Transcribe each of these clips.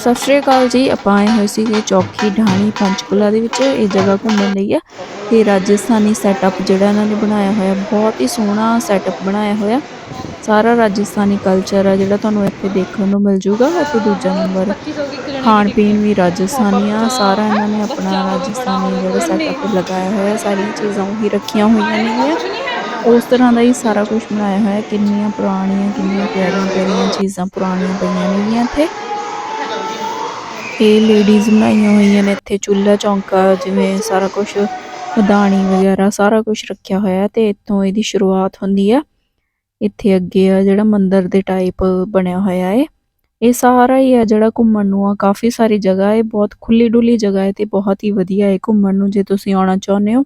ਸਤਿ ਸ਼੍ਰੀ ਅਕਾਲ ਜੀ। ਆਪਾਂ ਆਏ ਹੋਏ ਸੀਗੇ ਚੌਕੀ ਢਾਣੀ ਪੰਚਕੁਲਾ ਦੇ ਵਿੱਚ। ਇਹ ਜਗ੍ਹਾ ਘੁੰਮਣ ਲਈ ਆ ਤੇ ਰਾਜਸਥਾਨੀ ਸੈਟਅਪ ਜਿਹੜਾ ਇਹਨਾਂ ਨੇ ਬਣਾਇਆ ਹੋਇਆ, ਬਹੁਤ ਹੀ ਸੋਹਣਾ ਸੈਟਅਪ ਬਣਾਇਆ ਹੋਇਆ। ਸਾਰਾ ਰਾਜਸਥਾਨੀ ਕਲਚਰ ਆ ਜਿਹੜਾ ਤੁਹਾਨੂੰ ਇੱਥੇ ਦੇਖਣ ਨੂੰ ਮਿਲ ਜੂਗਾ ਅਤੇ ਦੂਜਾ ਨੰਬਰ ਖਾਣ ਪੀਣ ਵੀ ਰਾਜਸਥਾਨੀ ਆ। ਸਾਰਾ ਇਹਨਾਂ ਨੇ ਆਪਣਾ ਰਾਜਸਥਾਨੀ ਜਿਹੜਾ ਸੈਟਅਪ ਲਗਾਇਆ ਹੋਇਆ, ਸਾਰੀਆਂ ਚੀਜ਼ਾਂ ਉਹੀ ਰੱਖੀਆਂ ਹੋਈਆਂ ਨੇਗੀਆਂ। ਉਸ ਤਰ੍ਹਾਂ ਦਾ ਹੀ ਸਾਰਾ ਕੁਝ ਬਣਾਇਆ ਹੋਇਆ, ਕਿੰਨੀਆਂ ਪੁਰਾਣੀਆਂ, ਕਿੰਨੀਆਂ ਪਿਆਰੀਆਂ ਪਿਆਰੀਆਂ ਚੀਜ਼ਾਂ ਪੁਰਾਣੀਆਂ ਪਈਆਂ ਨੇਗੀਆਂ ਇੱਥੇ। ਇਹ ਲੇਡੀਜ਼ ਬਣਾਈਆਂ ਹੋਈਆਂ ਨੇ ਇੱਥੇ, ਚੁੱਲ੍ਹਾ, ਚੌਂਕਾ ਜਿਵੇਂ ਸਾਰਾ ਕੁਝ ਮਦਾਨੀ ਵਗੈਰਾ ਸਾਰਾ ਕੁਝ ਰੱਖਿਆ ਹੋਇਆ ਹੈ ਤੇ ਇੱਥੋਂ ਇਹਦੀ ਸ਼ੁਰੂਆਤ ਹੁੰਦੀ ਆ। ਇੱਥੇ ਅੱਗੇ ਆ ਜਿਹੜਾ ਮੰਦਿਰ ਦੇ ਟਾਈਪ ਬਣਿਆ ਹੋਇਆ ਏ। ਇਹ ਸਾਰਾ ਹੀ ਆ ਜਿਹੜਾ ਘੁੰਮਣ ਨੂੰ ਆ, ਕਾਫੀ ਸਾਰੀ ਜਗ੍ਹਾ ਹੈ ਬਹੁਤ ਖੁੱਲੀ ਡੁੱਲੀ ਜਗ੍ਹਾ ਹੈ ਤੇ ਬਹੁਤ ਹੀ ਵਧੀਆ ਹੈ ਘੁੰਮਣ ਨੂੰ, ਜੇ ਤੁਸੀਂ ਆਉਣਾ ਚਾਹੁੰਦੇ ਹੋ।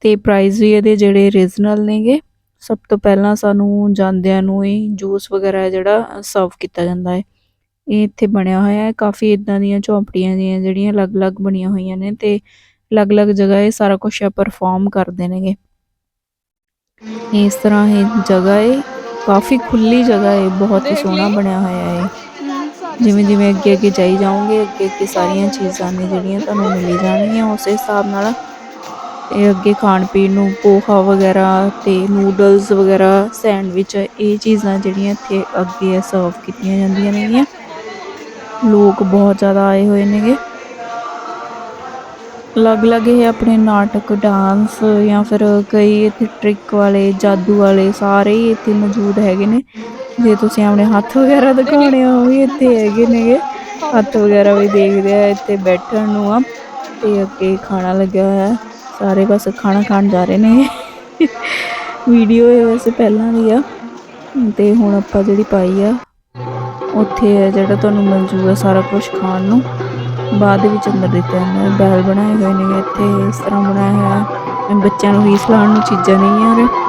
ਤੇ ਪ੍ਰਾਈਸ ਵੀ ਇਹਦੇ ਜਿਹੜੇ ਰੀਜ਼ਨਲ ਨੇਗੇ, ਸਭ ਤੋਂ ਪਹਿਲਾਂ ਸਾਨੂੰ ਜਾਂਦਿਆਂ ਨੂੰ ਹੀ ਜੂਸ ਵਗੈਰਾ ਜਿਹੜਾ ਸਰਵ ਕੀਤਾ ਜਾਂਦਾ ਹੈ ਇਹ ਇੱਥੇ ਬਣਿਆ ਹੋਇਆ ਹੈ। ਕਾਫੀ ਇਦਾਂ ਦੀਆਂ ਝੌਂਪੜੀਆਂ ਦੀਆਂ ਜਿਹੜੀਆਂ ਅਲੱਗ-ਅਲੱਗ ਬਣੀਆਂ ਹੋਈਆਂ ਨੇ ਤੇ ਅਲੱਗ-ਅਲੱਗ ਜਗ੍ਹਾ ਇਹ ਸਾਰਾ ਕੁਝ ਪਰਫਾਰਮ ਕਰਦੇ ਨੇਗੇ। ਇਸ ਤਰ੍ਹਾਂ ਇਹ ਜਗ੍ਹਾ ਹੈ ਕਾਫੀ ਖੁੱਲੀ ਜਗ੍ਹਾ ਹੈ ਬਹੁਤ ਹੀ ਸੋਹਣਾ ਬਣਿਆ ਹੋਇਆ ਹੈ ਜਿਵੇਂ ਜਿਵੇਂ ਅੱਗੇ ਅੱਗੇ ਜਾਈ ਜਾਓਗੇ ਅੱਗੇ ਅੱਗੇ ਸਾਰੀਆਂ ਚੀਜ਼ਾਂ ਨੇ ਜਿਹੜੀਆਂ ਤੁਹਾਨੂੰ ਮਿਲੀ ਜਾਣਗੀਆਂ। ਉਸੇ ਹਿਸਾਬ ਨਾਲ ਇਹ ਅੱਗੇ ਖਾਣ ਪੀਣ ਨੂੰ ਪੋਹਾ ਵਗੈਰਾ ਤੇ ਨੂਡਲਸ ਵਗੈਰਾ ਸੈਂਡਵਿਚ ਇਹ ਚੀਜ਼ਾਂ ਜਿਹੜੀਆਂ ਇੱਥੇ ਅੱਗੇ ਸਰਵ ਕੀਤੀਆਂ ਜਾਂਦੀਆਂ ਨੇਗੀਆਂ। ਲੋਕ ਬਹੁਤ ਜ਼ਿਆਦਾ ਆਏ ਹੋਏ ਨੇਗੇ। ਅਲੱਗ-ਅਲੱਗ ਇਹ ਆਪਣੇ ਨਾਟਕ, ਡਾਂਸ ਜਾਂ ਫਿਰ ਕਈ ਇੱਥੇ ਟ੍ਰਿਕ ਵਾਲੇ, ਜਾਦੂ ਵਾਲੇ ਸਾਰੇ ਹੀ ਇੱਥੇ ਮੌਜੂਦ ਹੈਗੇ ਨੇ। ਜੇ ਤੁਸੀਂ ਆਪਣੇ ਹੱਥ ਵਗੈਰਾ ਦਿਖਾਉਣੇ ਆ, ਉਹ ਵੀ ਇੱਥੇ ਹੈਗੇ ਨੇਗੇ। ਹੱਥ ਵਗੈਰਾ ਵੀ ਦੇਖਦੇ ਆ, ਇੱਥੇ ਬੈਠਣ ਨੂੰ ਆ। ਤੇ ਅੱਗੇ ਖਾਣਾ ਲੱਗਿਆ ਹੋਇਆ, ਸਾਰੇ ਬਸ ਖਾਣਾ ਖਾਣ ਜਾ ਰਹੇ ਨੇ ਵੀਡੀਓ ਇਹ ਵੈਸੇ ਪਹਿਲਾਂ ਦੀ ਆ। ਤੇ ਹੁਣ ਆਪਾਂ ਜਿਹੜੀ ਪਾਈ ਆ ਉੱਥੇ ਹੈ ਜਿਹੜਾ ਤੁਹਾਨੂੰ ਮਿਲ ਜੂਗਾ ਸਾਰਾ ਕੁਝ ਖਾਣ ਨੂੰ। ਬਾਅਦ ਦੇ ਵਿੱਚ ਅੰਦਰ ਦਿੱਤਾ ਜਾਂਦਾ ਬੈਲ ਬਣਾਏ ਹੋਏ ਨੇ ਇੱਥੇ, ਇਸ ਤਰ੍ਹਾਂ ਬਣਾਇਆ ਹੋਇਆ ਬੱਚਿਆਂ ਨੂੰ ਰੀਸ ਲਾਉਣ ਨੂੰ ਚੀਜ਼ਾਂ ਨਹੀਂ ਆ ਰਹੇ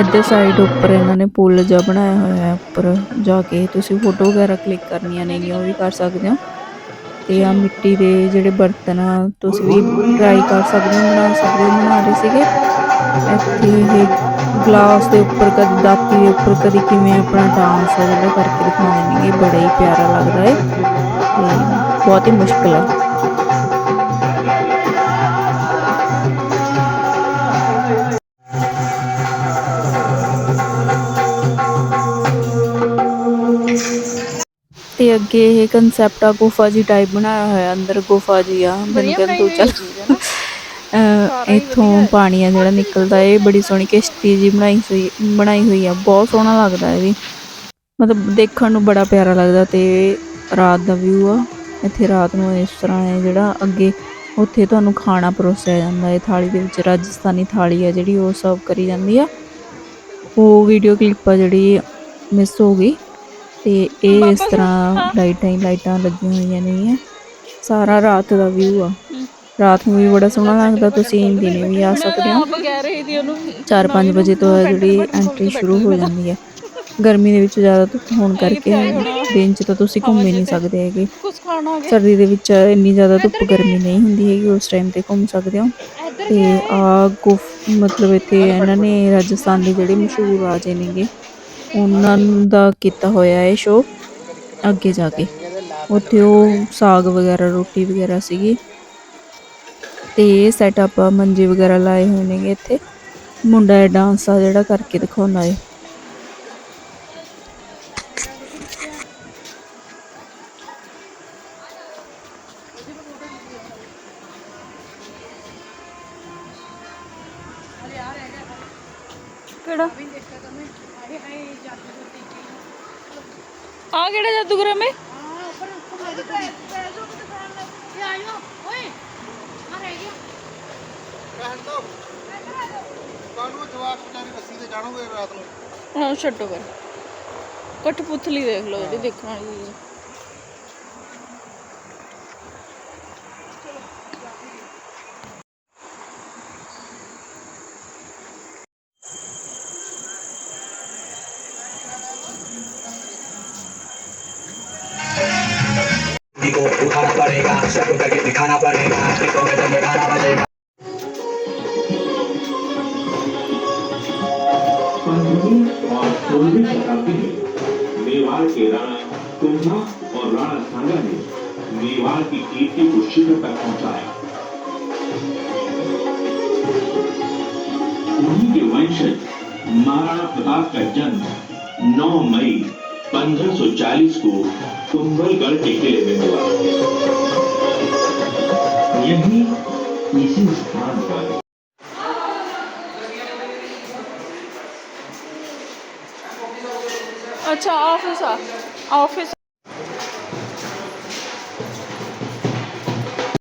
ਇੱਧਰ ਸਾਈਡ ਉੱਪਰ ਇਹਨਾਂ ਨੇ ਪੁੱਲ ਜਿਹਾ ਬਣਾਇਆ ਹੋਇਆ ਹੈ ਉੱਪਰ। ਜਾ ਕੇ ਤੁਸੀਂ ਫੋਟੋ ਵਗੈਰਾ ਕਲਿੱਕ ਕਰਨੀਆਂ ਨੇਗੀਆਂ ਉਹ ਵੀ ਕਰ ਸਕਦੇ ਹੋ। ਤੇ ਆ ਮਿੱਟੀ ਦੇ ਜਿਹੜੇ ਬਰਤਨ ਆ, ਤੁਸੀਂ ਵੀ ਟਰਾਈ ਕਰ ਸਕਦੇ ਹੋ, ਬਣਾ ਸਕਦੇ ਹੋ, ਬਣਾ ਰਹੇ ਸੀਗੇ। ਇੱਥੇ ਇਹ ਗਲਾਸ ਦੇ ਉੱਪਰ ਕਦੀ ਦਾਤੀ ਦੇ ਉੱਪਰ ਕਦੀ ਕਿਵੇਂ ਆਪਣਾ ਡਾਂਸ ਆ ਜਿਹੜਾ ਕਰਕੇ ਦਿਖਾਉਂਦੇ ਨੇ ਇਹ ਬੜਾ ਹੀ ਪਿਆਰਾ ਲੱਗਦਾ ਹੈ ਤੇ ਬਹੁਤ ਹੀ ਮੁਸ਼ਕਿਲ ਆ ਤੇ ਅੱਗੇ ਇਹ ਕਨਸੈਪਟ ਆ ਗੁਫਾ ਜੀ ਟਾਈਪ ਬਣਾਇਆ ਹੋਇਆ ਅੰਦਰ ਗੁਫਾ ਜੀ ਆ ਬੰਦਨ ਤੋਂ ਚੱਲ। ਅਹ ਇੱਥੋਂ ਪਾਣੀ ਆ ਜਿਹੜਾ ਨਿਕਲਦਾ ਇਹ ਬੜੀ ਸੋਹਣੀ ਕਿਸ਼ਤੀ ਜੀ ਬਣਾਈ ਹੋਈ ਬਣਾਈ ਹੋਈ ਆ ਬਹੁਤ ਸੋਹਣਾ ਲੱਗਦਾ ਇਹ ਵੀ। ਮਤਲਬ ਦੇਖਣ ਨੂੰ ਬੜਾ ਪਿਆਰਾ ਲੱਗਦਾ ਤੇ ਰਾਤ ਦਾ ਵਿਊ ਆ। ਇੱਥੇ ਰਾਤ ਨੂੰ ਇਸ ਤਰ੍ਹਾਂ ਹੈ ਜਿਹੜਾ ਅੱਗੇ ਉੱਥੇ ਤੁਹਾਨੂੰ ਖਾਣਾ ਪਰੋਸਿਆ ਜਾਂਦਾ ਹੈ ਥਾਲੀ ਦੇ ਵਿੱਚ ਰਾਜਸਥਾਨੀ ਥਾਲੀ ਆ ਜਿਹੜੀ ਉਹ ਸਰਵ ਕਰੀ ਜਾਂਦੀ ਆ। ਉਹ ਵੀਡੀਓ ਕਲਿੱਪ ਆ ਜਿਹੜੀ ਮਿਸ ਹੋ ਗਈ ਤੇ ਇਹ ਇਸ ਤਰ੍ਹਾਂ ਲਾਈਟਾਂ ਹੀ ਲਾਈਟਾਂ ਲੱਗੀਆਂ ਹੋਈਆਂ ਨੇ ਸਾਰਾ ਰਾਤ ਦਾ ਵਿਊ ਆ। ਰਾਤ ਨੂੰ ਵੀ ਬੜਾ ਸੋਹਣਾ ਲੱਗਦਾ, ਤੁਸੀਂ ਦਿਨੇ ਵੀ ਆ ਸਕਦੇ ਹੋ। ਕਹਿ ਰਹੀ ਸੀ ਉਹਨੂੰ 4-5 ਵਜੇ ਤੋਂ ਹੈ ਜਿਹੜੀ ਐਂਟਰੀ ਸ਼ੁਰੂ ਹੋ ਜਾਂਦੀ ਹੈ ਗਰਮੀ ਦੇ ਵਿੱਚ ਜ਼ਿਆਦਾ ਧੁੱਪ ਹੋਣ ਕਰਕੇ ਦਿਨ 'ਚ ਤਾਂ ਤੁਸੀਂ ਘੁੰਮ ਹੀ ਨਹੀਂ ਸਕਦੇ ਹੈਗੇ। ਸਰਦੀ ਦੇ ਵਿੱਚ ਇੰਨੀ ਜ਼ਿਆਦਾ ਧੁੱਪ ਗਰਮੀ ਨਹੀਂ ਹੁੰਦੀ ਹੈਗੀ, ਉਸ ਟਾਈਮ ਤੇ ਘੁੰਮ ਸਕਦੇ ਹੋ। ਤੇ ਆ ਗੁਫ, ਮਤਲਬ ਇੱਥੇ ਇਹਨਾਂ ਨੇ ਰਾਜਸਥਾਨ ਦੇ ਜਿਹੜੇ ਮਸ਼ਹੂਰ ਰਾਜੇ ਨੇਗੇ, ਉਹਨਾਂ ਦਾ ਕੀਤਾ ਹੋਇਆ ਹੈ ਸ਼ੋਅ ਅੱਗੇ ਜਾ ਕੇ। ਉੱਥੇ ਉਹ ਸਾਗ ਵਗੈਰਾ, ਰੋਟੀ ਵਗੈਰਾ ਸੀਗੀ। ਤੇ ਇਹ ਸੈਟਅਪ ਮੰਜੇ ਵਗੈਰਾ ਲਾਏ ਹੋਏ ਨੇਗੇ ਇੱਥੇ। ਮੁੰਡਾ ਇਹ ਡਾਂਸ ਆ ਜਿਹੜਾ ਕਰਕੇ ਦਿਖਾਉਂਦਾ ਹੈ ਕਿਹੜਾ? ਆ ਕਿਹੜਾ ਜਾਦੂਗਰ ਮੇ ਵਿਚਾਰੀ ਰੱਸੀ ਤੇ ਜਾਣੋਗੇ ਰਾਤ ਨੂੰ ਹਾਂ ਛੱਡੋ ਕਰ ਕਠਪੁਤਲੀ ਦੇਖ ਲਓ ਜਿਹੜੀ ਦੇਖਣ ਵਾਲੀ ਚੀਜ਼ को उठाना पड़ेगा सबको करके दिखाना पड़ेगा सोलहवीं शताब्दी में मेवाड़ के राणा कुंभा और राणा सांगा ने मेवाड़ की कीर्ति को शिखर तक पहुँचाया। उन्हीं के वंशज महाराणा प्रताप का जन्म 9 मई 1540 को कुंभलगढ़ के किले में हुआ। यही इसी स्थान पर अच्छा ऑफिस ऑफिस